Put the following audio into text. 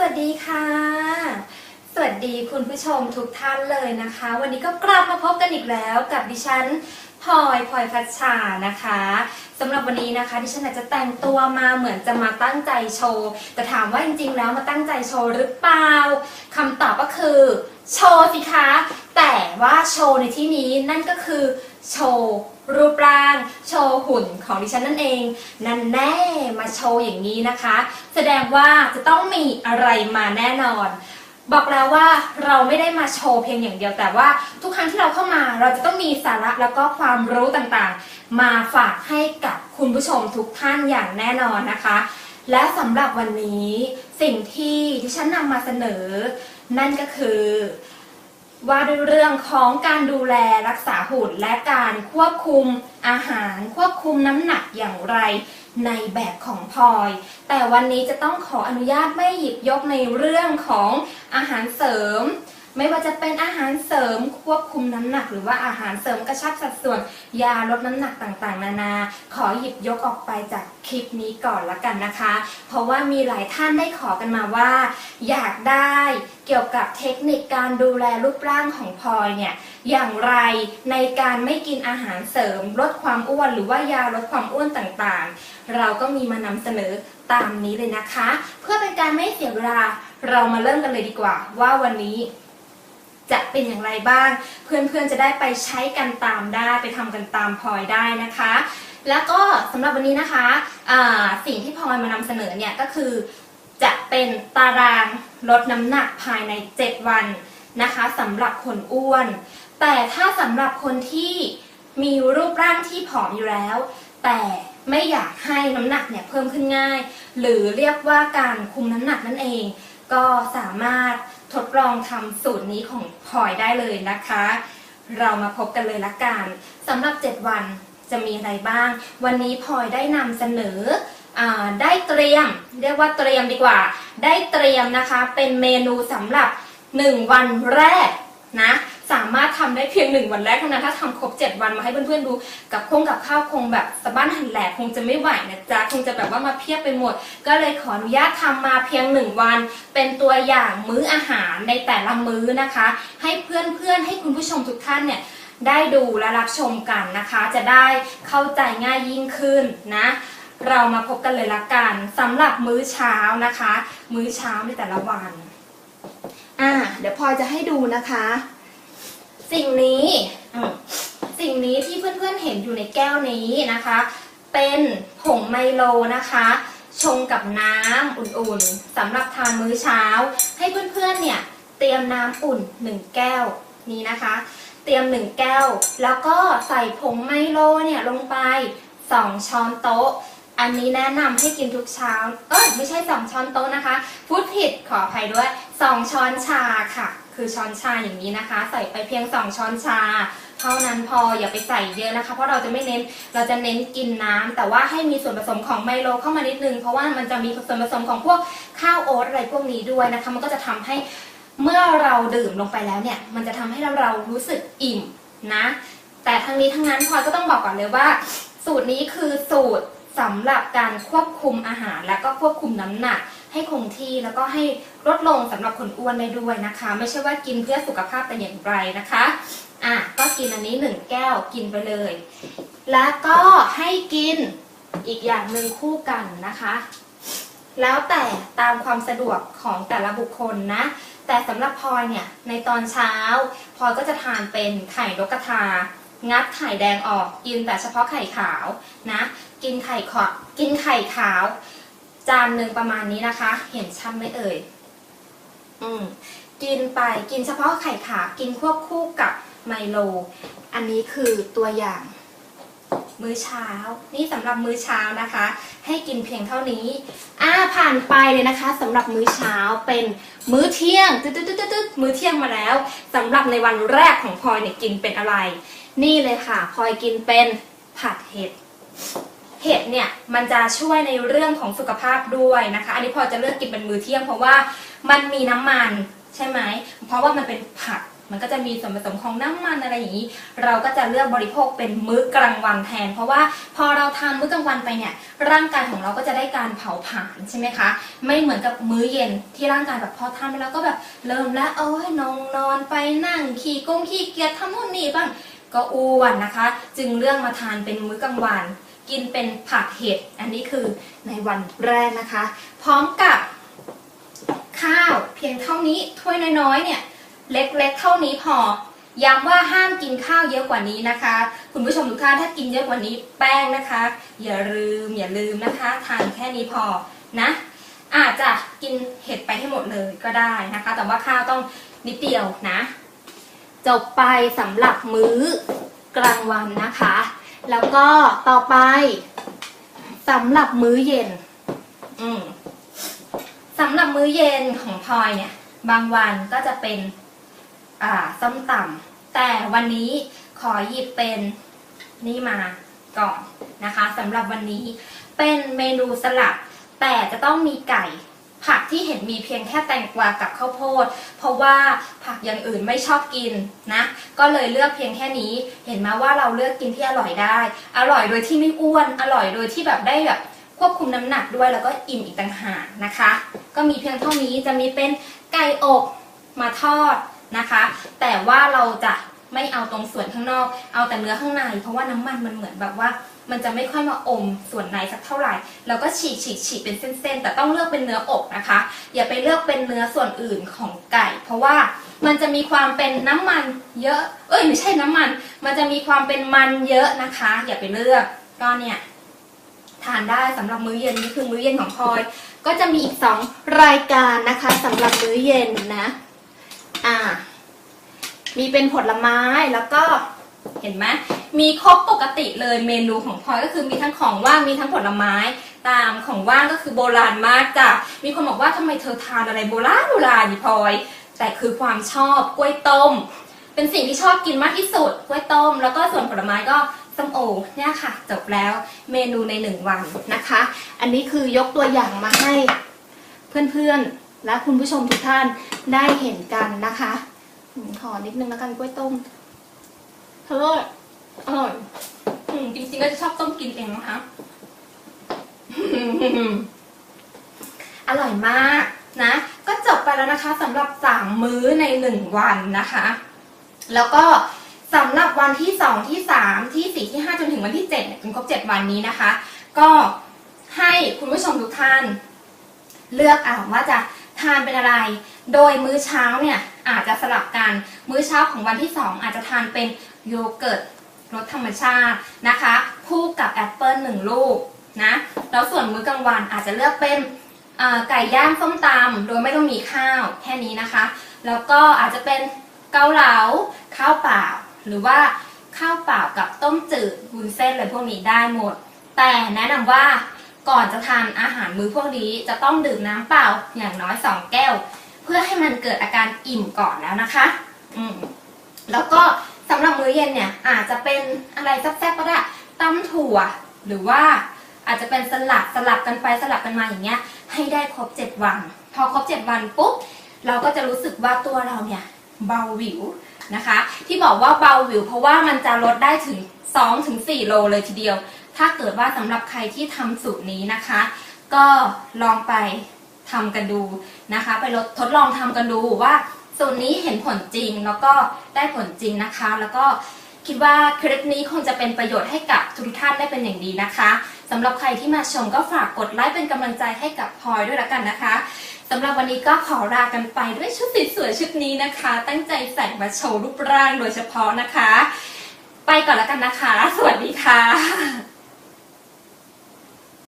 สวัสดีค่ะ สวัสดีคุณผู้ชมทุกท่านเลยนะคะ วันนี้ก็กลับมาพบกันอีกแล้วกับดิฉันพลอยพลอยพัชชานะคะสำหรับวันนี้นะคะดิฉันอาจจะแต่งตัวมาเหมือนจะมาตั้งใจโชว์ แต่ถามว่าจริงๆแล้วมาตั้งใจโชว์หรือเปล่าคำตอบก็คือ โชว์สิคะ แต่ว่าโชว์ในที่นี้นั่นก็คือ โชว์รูปร่าง โชว์หุ่นของดิฉันนั่นเอง นั่นแน่มาโชว์อย่างนี้นะคะ แสดงว่าจะต้องมีอะไรมาแน่นอน บอกแล้วว่าเราไม่ได้มาโชว์เพียงอย่างเดียวแต่ว่า ทุกครั้งที่เราเข้ามาเราจะต้องมีสาระแล้วก็ความรู้ต่างๆ มาฝากให้กับคุณผู้ชมทุกท่านอย่างแน่นอนนะคะ และสำหรับวันนี้สิ่งที่ที่ฉันนำมาเสนอ นั่นก็คือ ว่าด้วยเรื่องของการดูแลรักษาหุ่นและการควบคุมอาหาร ควบคุมน้ำหนักอย่างไรในแบบของพลอย แต่วันนี้จะต้องขออนุญาตไม่หยิบยกในเรื่องของอาหารเสริม ไม่ว่าจะเป็นอาหารเสริมควบคุมน้ำหนัก หรือว่าอาหารเสริมกระชับสัดส่วน ยาลดน้ำหนักต่างๆ นานา ขอหยิบยกออกไปจากคลิปนี้ก่อนละกันนะคะ เพราะว่ามีหลายท่านได้ขอกันมาว่า อยากได้เกี่ยวกับเทคนิคการดูแลรูปร่างของพลอยเนี่ยอย่างไรในการไม่กินอาหารเสริม ลดความอ้วนหรือว่ายาลดความอ้วนต่างๆ เราก็มีมานำเสนอตามนี้เลยนะคะ เพื่อเป็นการไม่เสียเวลาเรามาเริ่มกันเลยดีกว่า ว่าวันนี้ จะเป็นอย่างไรบ้าง เพื่อนๆจะได้ไปใช้กันตามได้ไปทำกันตามพลอยได้นะคะ แล้วก็สำหรับวันนี้นะคะสิ่งที่พลอยมานำเสนอเนี่ยก็คือ จะเป็นตารางลดน้ำหนักภายใน 7 วันนะคะสำหรับคนอ้วน แต่ถ้าสำหรับคนที่มีรูปร่างที่ผอมอยู่แล้ว แต่ไม่อยากให้น้ำหนักเนี่ยเพิ่มขึ้นง่าย หรือเรียกว่าการคุมน้ำหนักนั่นเอง ก็สามารถ ทดลองทำสูตรนี้ของพลอยได้เลยนะคะ เรามาพบกันเลยละกันสำหรับ 7 วันจะมีอะไรบ้าง วันนี้พลอยได้นำเสนออได้เตรียม เรียกว่าเตรียมดีกว่า ได้เตรียมนะคะเป็นเมนูสำหรับ 1 วันแรกนะ สามารถทำได้เพียง1วันแรกเท่านั้นถ้าทำครบ 7 วันมาให้เพื่อนๆดูกับคงกับข้าวคงแบบสะบ้านหันแหลกคงจะไม่ไหวนะจ๊ะคงจะแบบว่ามาเพียบไปหมด ก็เลยขออนุญาตทำมาเพียง 1 วัน เป็นตัวอย่างมื้ออาหารในแต่ละมื้อนะคะ ให้เพื่อนๆให้คุณผู้ชมทุกท่านเนี่ยได้ดูและรับชมกันนะคะ จะได้เข้าใจง่ายยิ่งขึ้นนะเรามาพบกันเลยละกันสำหรับมื้อเช้านะคะ มื้อเช้าในแต่ละวันอ่าเดี๋ยวพลอยจะให้ดูนะคะ สิ่งนี้อืมสิ่งนี้ที่เพื่อนๆเห็นอยู่ในแก้วนี้นะคะ เป็นผงไมโลนะคะ ชงกับน้ำอุ่นๆสำหรับทานมื้อเช้า ให้เพื่อนๆเนี่ยเตรียมน้ำอุ่น1แก้วนี้นะคะ เตรียม1แก้ว แล้วก็ใส่ผงไมโลเนี่ยลงไป2ช้อนโต๊ะ อันนี้แนะนำให้กินทุกเช้า เอ้ยไม่ใช่2ช้อนโต๊ะนะคะ พูดผิดขออภัยด้วย2ช้อนชาค่ะ คือช้อนชาอย่างนี้นะคะ ใส่ไปเพียง 2 ช้อนชา เท่านั้นพออย่าไปใส่เยอะนะคะ เพราะเราจะไม่เน้นเราจะเน้นกินน้ำแต่ว่าให้มีส่วนผสมของไมโลเข้ามานิดนึงเพราะว่ามันจะมีส่วนผสมของพวกข้าวโอ๊ตอะไรพวกนี้ด้วยนะคะ มันก็จะทำให้เมื่อเราดื่มลงไปแล้วเนี่ย มันจะทำให้เราเรารู้สึกอิ่มนะ แต่ทั้งนี้ทั้งนั้นพลอยก็ต้องบอกก่อนเลยว่า สูตรนี้คือสูตรสำหรับการควบคุมอาหารและก็ควบคุมน้ำหนัก ให้คงที่แล้วก็ให้ลดลงสำหรับคนอ้วนได้ด้วยนะคะ ไม่ใช่ว่ากินเพื่อสุขภาพแต่อย่างไรนะคะอะก็กินอันนี้หนึ่งแก้วกินไปเลย แล้วก็ให้กินอีกอย่างหนึ่งคู่กันนะคะ แล้วแต่ตามความสะดวกของแต่ละบุคคลนะ แต่สำหรับพลอยเนี่ยในตอนเช้าพลอยก็จะทานเป็นไข่นกกระทา งัดไข่แดงออกกินแต่เฉพาะไข่ขาวนะ กินไข่ขอกินไข่ขาว จานหนึ่งประมาณนี้นะคะ เห็นชัดไหมเอ่ย อืม กินไปกินเฉพาะไข่ขาวกินควบคู่กับไมโล อันนี้คือตัวอย่าง มื้อเช้า นี่สำหรับมื้อเช้านะคะ ให้กินเพียงเท่านี้ อ่าผ่านไปเลยนะคะสำหรับมื้อเช้าเป็นมื้อเที่ยงตึ๊ดตึ๊ดตึ๊ดตึ๊ดมื้อเที่ยงมาแล้วสำหรับในวันแรกของพลอยเนี่ยกินเป็นอะไร นี่เลยค่ะพลอยกินเป็นผัดเห็ด เห็ดเนี่ยมันจะช่วยในเรื่องของสุขภาพด้วยนะคะ อันนี้พอจะเลือกกินเป็นมื้อเที่ยงเพราะว่ามันมีน้ำมันใช่ไหม เพราะว่ามันเป็นผักมันก็จะมีส่วนผสมของน้ำมันอะไรอย่างนี้ เราก็จะเลือกบริโภคเป็นมื้อกลางวันแทน เพราะว่าพอเราทานมื้อกลางวันไปเนี่ย ร่างกายของเราก็จะได้การเผาผลาญใช่ไหมคะ ไม่เหมือนกับมื้อเย็นที่ร่างกายแบบพอทานไปแล้วก็แบบเริ่มแล้วเอ้ยนอนนอนไปนั่งขี่ก้งขี่เกียจทำนู่นนี่บ้างก็อ้วนนะคะ จึงเลือกมาทานเป็นมื้อกลางวัน กินเป็นผักเห็ด อันนี้คือในวันแรกนะคะ พร้อมกับข้าวเพียงเท่านี้ถ้วยน้อยๆเนี่ยเล็กๆเท่านี้พอย้ำว่าห้ามกินข้าวเยอะกว่านี้นะคะ คุณผู้ชมทุกท่านถ้ากินเยอะกว่านี้แป้งนะคะ อย่าลืมอย่าลืมนะคะทานแค่นี้พอนะอาจจะกินเห็ดไปให้หมดเลยก็ได้นะคะ แต่ว่าข้าวต้องนิดเดียวนะ จบไปสำหรับมื้อกลางวันนะคะ แล้วก็ต่อไปสำหรับมื้อเย็น อืมสำหรับมื้อเย็นของพลอยเนี่ย บางวันก็จะเป็น อ่าส้มตำแต่วันนี้ขอหยิบเป็นนี่มาก่อนนะคะสำหรับวันนี้เป็นเมนูสลัด แต่จะต้องมีไก่ ผักที่เห็นมีเพียงแค่แตงกวากับข้าวโพด เพราะว่าผักอย่างอื่นไม่ชอบกินนะ ก็เลยเลือกเพียงแค่นี้ เห็นไหมว่าเราเลือกกินที่อร่อยได้ อร่อยโดยที่ไม่อ้วน อร่อยโดยที่แบบได้แบบควบคุมน้ำหนักด้วยแล้วก็อิ่มอีกต่างหากนะคะ ก็มีเพียงเท่านี้จะมีเป็นไก่อกมาทอดนะคะ แต่ว่าเราจะไม่เอาตรงส่วนข้างนอก เอาแต่เนื้อข้างใน เพราะว่าน้ำมันมันเหมือนแบบว่า มันจะไม่ค่อยมาอมส่วนในสักเท่าไหร่เราก็ฉีกฉีกฉีกเป็นเส้นๆ แต่ต้องเลือกเป็นเนื้ออกนะคะ อย่าไปเลือกเป็นเนื้อส่วนอื่นของไก่ เพราะว่ามันจะมีความเป็นน้ำมันเยอะ เอ้ยไม่ใช่น้ำมัน มันจะมีความเป็นมันเยอะนะคะ อย่าไปเลือกก็เนี่ยทานได้สำหรับมื้อเย็นนี่คือมื้อเย็นของพลอย ก็จะมีอีกสองรายการนะคะสำหรับมื้อเย็นนะ อ่า มีเป็นผลไม้แล้วก็ เห็นไหมมีครบปกติเลยเมนูของพลอยก็คือมีทั้งของว่างมีทั้งผลไม้ตามของว่างก็คือโบราณมากจ้ะมีคนบอกว่าทำไมเธอทานอะไรโบราณโบราณนี่พลอย แต่คือความชอบกล้วยต้ม เป็นสิ่งที่ชอบกินมากที่สุดกล้วยต้ม แล้วก็ส่วนผลไม้ก็ส้มโอเนี่ยค่ะ จบแล้วเมนูในหนึ่งวันนะคะ อันนี้คือยกตัวอย่างมาให้เพื่อนๆและคุณผู้ชมทุกท่านได้เห็นกันนะคะขอนิดนึงแล้วกันกล้วยต้ม อร่อยอร่อยอืมจริงๆก็จะชอบต้มกินเองนะคะอร่อยมากนะ ก็จบไปแล้วนะคะสำหรับสามมื้อในหนึ่งวันนะคะ แล้วก็สำหรับวันที่สองที่สามที่สี่ที่ห้าจนถึงวันที่เจ็ดเนี่ยจนครบเจ็ดวันนี้นะคะ ก็ให้คุณผู้ชมทุกท่าน เลือกเอาว่าจะทานเป็นอะไร โดยมื้อเช้าเนี่ยอาจจะสลับกัน มื้อเช้าของวันที่2อาจจะทานเป็นโยเกิร์ตรสธรรมชาตินะคะ คู่กับแอปเปิลหนึ่งลูกนะแล้วส่วนมื้อกลางวันอาจจะเลือกเป็นไก่ย่างส้มตำโดยไม่ต้องมีข้าวแค่นี้นะคะ แล้วก็อาจจะเป็นเกาเหลาข้าวเปล่า หรือว่าข้าวเปล่ากับต้มจืดวุ้นเส้นอะไรพวกนี้ได้หมด แต่แนะนำว่าก่อนจะทานอาหารมื้อพวกนี้จะต้องดื่มน้ำเปล่าอย่างน้อย 2 แก้ว เพื่อให้มันเกิดอาการอิ่มก่อนแล้วนะคะ อืแล้วก็ สำหรับมื้อเย็นเนี่ยอาจจะเป็นอะไรแซ่บๆก็ได้ตำถั่ว หรือว่าอาจจะเป็นสลัดสลับกันไปสลับกันมาอย่างเงี้ย ให้ได้ครบ 7 วัน พอครบ 7 วันปุ๊บเราก็จะรู้สึกว่าตัวเราเนี่ยเบาหวิวนะคะ ที่บอกว่าเบาหวิว เพราะว่ามันจะลดได้ถึง 2-4 โลเลยทีเดียว ถ้าเกิดว่าสำหรับใครที่ทำสูตรนี้นะคะ ก็ลองไปทำกันดูนะคะ ไปลดทดลองทำกันดูว่า สูตรนี้เห็นผลจริงแล้วก็ได้ผลจริงนะคะ แล้วก็คิดว่าคลิปนี้คงจะเป็นประโยชน์ให้กับทุกท่านได้เป็นอย่างดีนะคะสำหรับใครที่มาชมก็ฝากกดไลค์เป็นกำลังใจให้กับพลอยด้วยละกันนะคะสำหรับวันนี้ก็ขอลากันไปด้วยชุดสวยๆชุดนี้นะคะ ตั้งใจใส่มาโชว์รูปร่างโดยเฉพาะนะคะ ไปก่อนแล้วกันนะคะ สวัสดีค่ะ